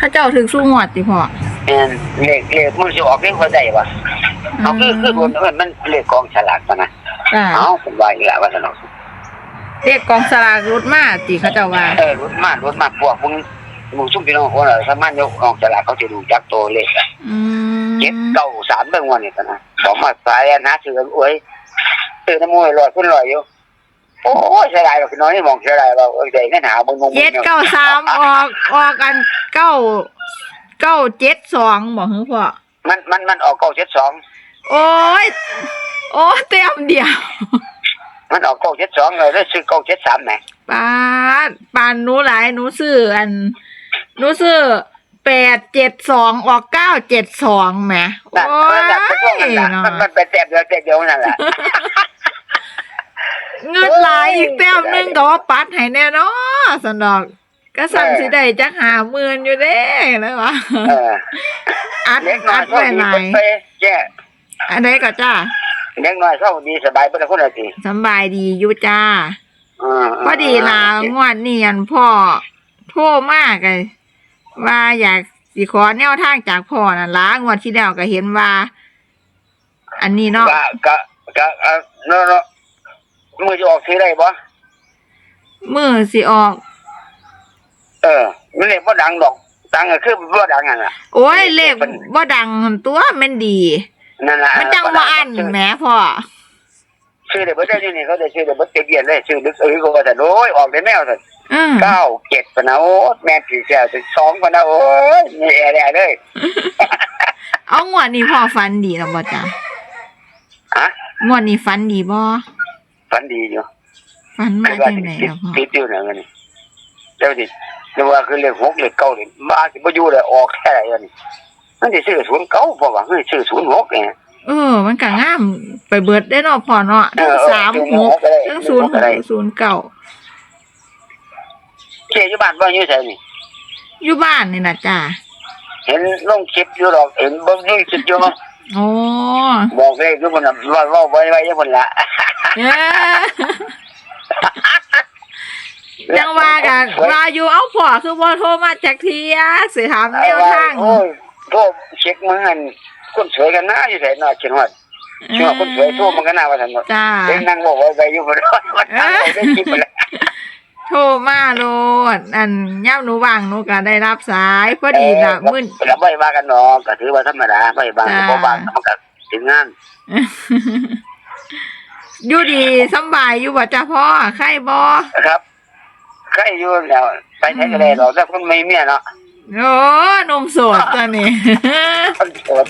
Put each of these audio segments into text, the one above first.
ถ้าเจ้าถึงสู้หวดติพ่อแม่นเลขเลขมันสิออกเลขบ่ได้บ่เอาคือคือคนเอิ้นมันเลขกองฉลากปะนะจ้าเอ้าผมว่าอีกแล้วว่าซั่นเนาะเรียกกองสลากรุดมาติเขาเจ้าว่า เออรถมารถมาพวกมึงมึงซุ่มพี่น้องคนน่ะสามารถยกกองฉลากเขาจะดูจักตัวเลขอะ อืม เจ็ดเก้าสามเบิ่งวันนี่ปะนะบอกมาสายนะซื้อกันโอ้ยซื้อน้ำมวยลอยขึ้นลอยอยู่โอ้ยเสียดายว่าพี่น้องนี่มองเสียดายว่าเออได้เงินหามึงงงเจ็ดเก้าสามออกออกกันเก้าเก้าเจ็ดสองบอกฮึพ่อมันมันมันออกเก้าเจ็ดสองโอ้ยโอ้เต็มเดียว มันออกเก้าเจ็ดสองเลยแล้วซื้อเก้าเจ็ดสามไหนปานปานหนูหลายหนูซื้ออันหนูซื้อ แปดเจ็ดสองออกเก้าเจ็ดสองแหมนั่นโอ้มันยนั่นเป็นช่วงนั้นแหละเนาะมันมันเป็นแต้มเดียวแต้มเดียวนั่นแหละเงินหลายอีกแต้มหนึงก็ว่าปัดให้แน่เนอนสนอกก็สั่งสิได้จักหาหมื่นอยู่เด้เลยวะเอออัดเล็กน้ออัยดเข้าไว้ดีหลาเพิ่ยนไปแย่อันไหนก็จ้าเล็กน้อยเข้าดีสบายเพิ่นคนละทีสำบายดีอยู่จ้าอืมพอดีล่ะงวดเนียนพ่อโทรมากเลย ว่าอยากสิขอแนวทางจากพ่อน่ะล้างวดที่แล้วก็เห็นว่า อันนี้เนาะก็ก็ก็เออเนาะเนาะมือจะออกซื้อได้บ่มือสิออก เออมันเรียกว่าดังดอก ดังก็คือว่าดังนั่นแหละโอ้ยเลขบ่ดังหั่นตัวแมันดีนั่นแหละมันจังว่าอันแหมพ่อชื่อเดี๋ยวเบิร์ดได้นี่เขาจะชื่อเดี๋ยวเบิร์ดเตียนเลยชื่อดึกเอ้ยก็ว่าแต่โอ้ยออกได้แมวสัน อืมเก้าเจ็ดปะนะโอ้แม่ผีเสียสิสองปะนะโอ้ยมีแอร์แอร์เลยเอางวดนี้พ่อฟันดีแล้วบ่จ้ะฮะงวดนี้ฟันดีบ่ฝันดีอยู่ฟันไม่มาว่าจังจะไดติดแล้วพ่อติดอยู่เนี่ยมันนี่เดี๋ยวดิเดี๋ยวว่าคือเลขหกเลขเก้าเลยมาสิบ่อยู่เลยออกแค่ไหนอันนี้มันจะซื้อศูนย์เก้าเพราะว่าเฮ้ยซื้อศูนย์หกเนี่ย เออ มันก็งามไปเบิดได้เนาะพ่อเนาะทั้งเออเออสามศูนย์หหกกก็ได้ทั้งศูนย์ศูนย์หกก็ได้ศูนย์เก้า เชี่ยอยู่บ้านบ่อยู่ไสนี่อยู่บ้านนี่นะจ้าเห็นลงคลิปอยู่หรอกเห็นเบิ่งอยู่คลิปอยู่โอ้บอกเลขอยู่มันน่ะว่าเว้าไว้ไว้อยู่พุ่นละเอ้ยยังว่ากันว่าอยู่เอาพ่อคือบ่โทรมาจากเทียสิถามแนวทางโอ้ยโทรเช็คมึงอันคนสวยกันนะอยู่ไสน่ะคิดว่าคิดว่าคนสวยโทรมันก็น่าว่าซั่นเนาะจ้าเห็นนั่งบอกไว้ไว้อยู่พุ่นละมันนั่งบอกได้คลิปพุ่นละ โทรมาโลดอันย่ำหนูว่างหนูก็ได้รับสายพอดีละมึนแล้วบ่ว่ากันเนาะก็ถือว่าธรรมดาบ่บางจ้า บ่บางมันก็ถึงงานอยู่ดีสำบายอยู่บ่จ้าพ่อไข้บ่นะครับใครอยู่แล้วไปไหนก็ได้ดอกถ้าคนไม่มีเมียเนาะโอ้หนมโสดตัวนี้คนโสด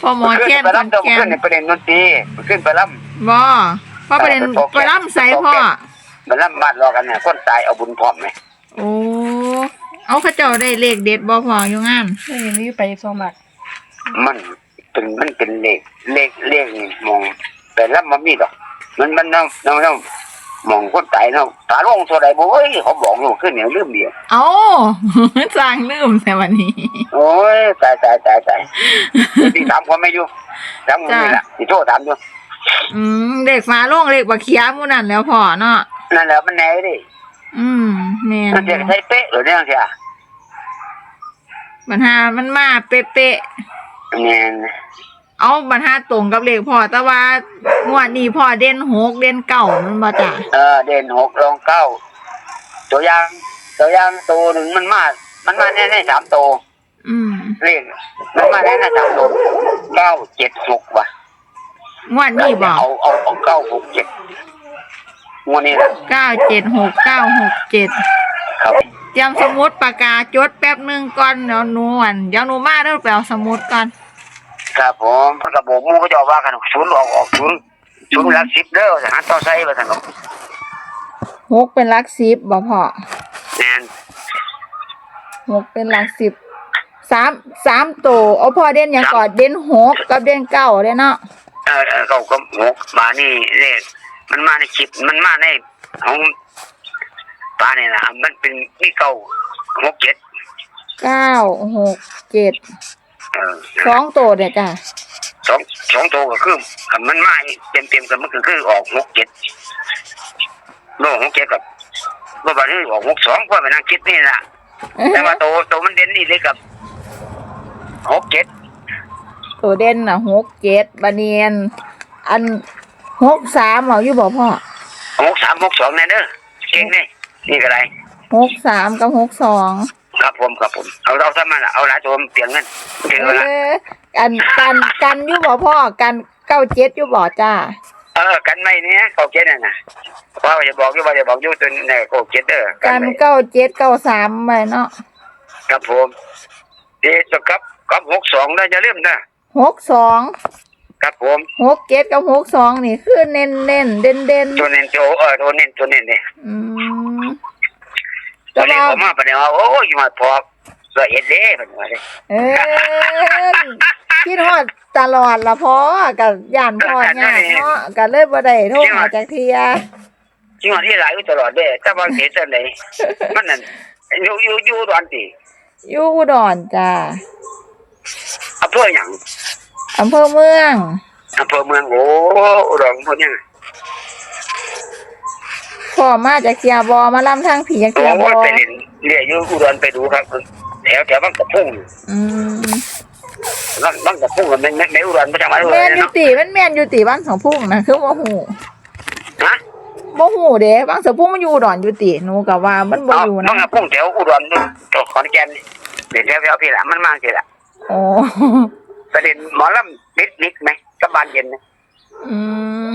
พ่อหมอขึ้แค้นนไปขอรับนต้องแก่ขึ้นนในประเด็นดนตรีขึ้นไปรับบ่พ่อประเด็นไปร่ำใส่พ่อ ไปรับบ้านรอกันเนี่ยคนตายเอาบุญพร้อมไหมโอ้เอาเข้าเจ้าได้เลขเด็ดบ่พออยู่งานนี่มีไปสองบาทมันเป็นมันเป็นเลขเลขเลขนี่มองแต่รับมันมีดอก มันมันน้องน้องน้องมองคนตายเนาะตาลงโซดาบ่เอ้ยเขาบอกอยู่ขึ้นเนี่ยลืมเดียวเอ้าสร้างลืมแต่วันนี้ โอ้ยตายตายตายตายที่ถามคนไม่อยู่ถามคนนี่ล่ะที่โทษถามอยู่อืมเด็กฟ้าโล่งเลขบักเขียหมู่นั่นแหล้วพ่อเนาะ นั่นแหละมันไหนดิอืมแม่นมันจะใช้เป๊ะหรือเนี่ยเสียปัญหามันมาเป๊ะแม่นๆเอาปัญหาตรงกับเลขพ่อแต่ว่างวดนี้พ่อเด่นหกเด่นเก้ามันบ่จ้ะเออ เด่นหกรองเก้าตัวอย่าง ตัวอย่างตัวหนึ่งมันมา มันมาแน่ในสามตัวอืมเลขมันมาแน่ในสามตัวเก้าเจ็ดหกว่ะงวดนี้บ่เอาเอาเอาเก้าหกเจ็ด งวดนี้นะเก้าเจ็ดหกเก้าหกเจ็ดครับ เตรียมสมุดปากกาจดแป๊บหนึงก่อนเดี๋ยวหนูอันเดี๋ยวหนูมาเด้อไปเอาสมุดก่อนครับผมพระกระบอกหมูก็จะว่ากันศูนย์ออกออกศูนย์ศูนย์หลักสิบเด้อสถานต่อไซว่าสันครับหกเป็นหลักสิบบ่พ่อแน่นหกเป็นหลักสิบสามสามตัวเอาพ่อเด่นอย่างก่อนเด่นหกกับเด่นเก้าเด้เนาะเออเออเขาก็หกมานี่เลข มันมาในคลิปมันมาในของปลาเนี่ยนะมันเป็นนี่เก้าหกเจ็ดเก้าหกเจ็ดเออสองตัวเด็ดจ้ะสองสองตัวก็คือคันมันมาเต็มเต็มๆกันมันก็คือออกหกเจ็ดโลหกเจ็ดกับว่าบัดนี้ออกหกสองก็ไปนั่งคิดนี่นะแต่ว่าตัวตัวมันเด่นนี่เลยกับหกเจ็ดตัวเด่นน่ะหกเจ็ดบาเนียน อัน หกสามเอาอยู่บ่พ่อหกสามหกสองเนี่ยเด้อเก่งนี่นี่ก็ได้หกสามกับหกสองครับผมครับผมเอาเราทำมันละเอาหลายตัวมันเปลี่ยนเงินเก่งเอแล้วละอกันกันกันอยู่บ่พ่อกันเก้าเจ็ดอยู่บ่จ้าเออกันไม่เนี้ยเขาเจ็ดน่ะนะว่าจะบอกอยู่ว่าจะบอกอยู่ตัวเนี่ยเขาเจ็ดเด้อกักันนไม่เก้าเจ็ดเก้าสามไปเนาะครับผมเดี๋ยวจะครับกับหกสองนะจะเริ่าลืมนะหกสอง ครับผมหกเจ็ดกับหกสองนี่คือเน้นเน้นเด่นเด่นตัวเน้นตัวเออตัวเน้นตัวเน้นเนี่ยอืมตัแต่วเน้นว่าผมมาประเดี๋ยวว่าโอ้ยมาพอละเอียดเด้เป็นว่าเลยเออคิดฮอดตลอดละพ่อกับย่านพ่อยากเนาะก็เลยบ่ได้โทรหาจักเทียจริงๆที่หลายอยู่ตลอดเด้แต่บางทีตอนไหนมันนั่นอยู่อยู่อยู่ตอนตีอยู่อุดรจ้าอำเภอหยัง อำเภอเมืองอำเภอเมืองโอ้อุดรพวกเนี้ยพ่อมาจากเทียบอมาลำทางผีจากโอ้เทียบอไปเล่นเรียกอยู่อุดรไปดูครับแถวแถวบางกระพุ่งอืมบางบางกระพุ่งมันไม่ไม่อุดรไม่ใช่มาอุดแม่รนอยูเนาะติมันแม่นอยูติบ้านสองพุ่งนะคือบ่ฮู้ฮะบ่ฮู้เด้บ้านสองพุ่งมันอยู่อุดรอยู่ติหนูก็ว่ามันบ่เอาอยู่บานะงกระพุ่งแถวอุดรนู่นตัวขอนแก่นเดี๋ยวแถวแถวพี่ละมันมาสิละโอ้ ประเด็นหมอลำนิดนิดไหมกับบานเย็นนะอืม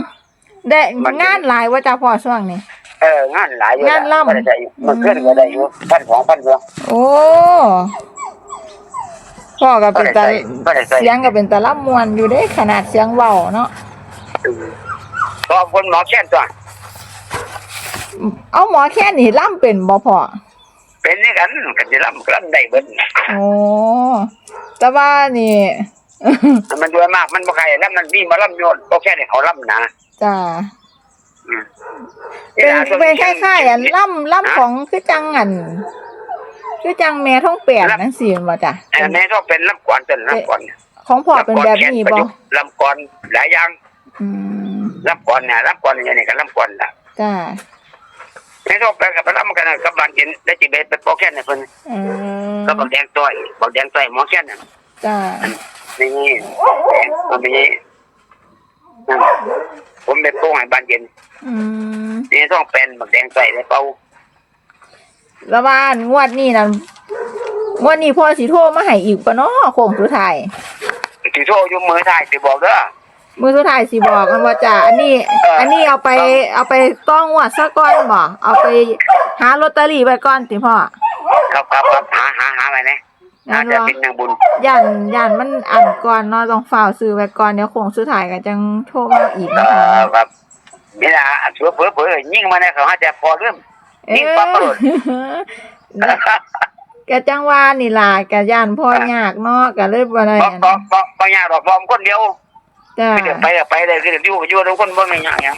ได้งานหลายว่าจ้าพ่อช่วงนี้ เอองานหลายอยู่งานล่ำก็ได้อยู่มันขึ้นก็ได้อยู่พันสองพันสองโอ้พ่อก็ก็เป็นได้ตาใส่ก็ได้ใส่เสียงก็เป็นตาล่ำมวนอยู่เด้ขนาดเสียงเว้าเนาะก็คนหมอแค่นตัวเอาหมอแค่นี้ล่ำเป็นบ่พ่อเป็นนี่กันกันจะลำกันได้เบิดโอ้แต่ว่านี่ มันด้วยมากมันบ่ใครลำมันมีหมาลำโยนก็แค่นี้เขาลำนะจ้าอืมเป็นเป็นคล้ายๆอันล่ำล่ำของคือจังอันคือจังแม่ท้องแปดนั่นสิบ่จ้ะอันนี้ก็เป็นลำก่อนเป็นลำก่อนของพ่อเป็นแบบนี้บ่ลำก่อนหลายอย่างอืมลำก่อนเนี่ยลำก่อนอย่างนี้ก็ลำก่อนล่ะจ้าไม่ต้องไปกับลำกันกับบานเย็นได้จิเบตเป็นโปรแค่นี้เพิ่นอืมก็บอกแดงต้อยบอกแดงต้อยหมอแค่นั้นจ้า นี่แดงผมมีนั่นผมเป็นโป้งให้บานเย็นอืมนี่ต้องเป็นบักแดงต้อยเลยเป่าแล้วว่านงวดนี้นั่นงวดนี้พ่อสิโทรมาให้อีกปะเนาะโค้งสุดท้ายสิโทรอยู่มือท้ายสิบอกเด้อมือสุดท้ายสิบอกกันว่าจ้ะอันนี้เอออัอันนี้เอาไปเอาไปต้องงวดซะก่อนบ่เอาไปหาลอตเตอรี่ไว้ก่อนติพ่อครับครับครับหาหาหาไปนะ งั้น่านจะว่าเป็นนางบุญย่านย่านมันอันก่อนเนาะต้องฝ่าวซื้อไว้ก่อนเดี๋ยวโค้งสุดท้ายก็จังโทรมาอีกเอนะคะอครับนี่ล่ะเผื่อเผื่อเผื่อยิ่งมาเนี่ยเขาอาจจะพอเรื่องยิงปั๊บกระโดดกะจังว่านี่ล่ะกะย่านพ่อยากเนาะก็เลยบ่ได้บ่อันบ่บ่บ่ยากหรอกพร้อมคนเดียวจ้า ไปเดี๋ยวไปเดี๋ยวไปเลยคือเดี๋ยวอยู่อยู่ทุกคนบ่ไม่ยากหยัง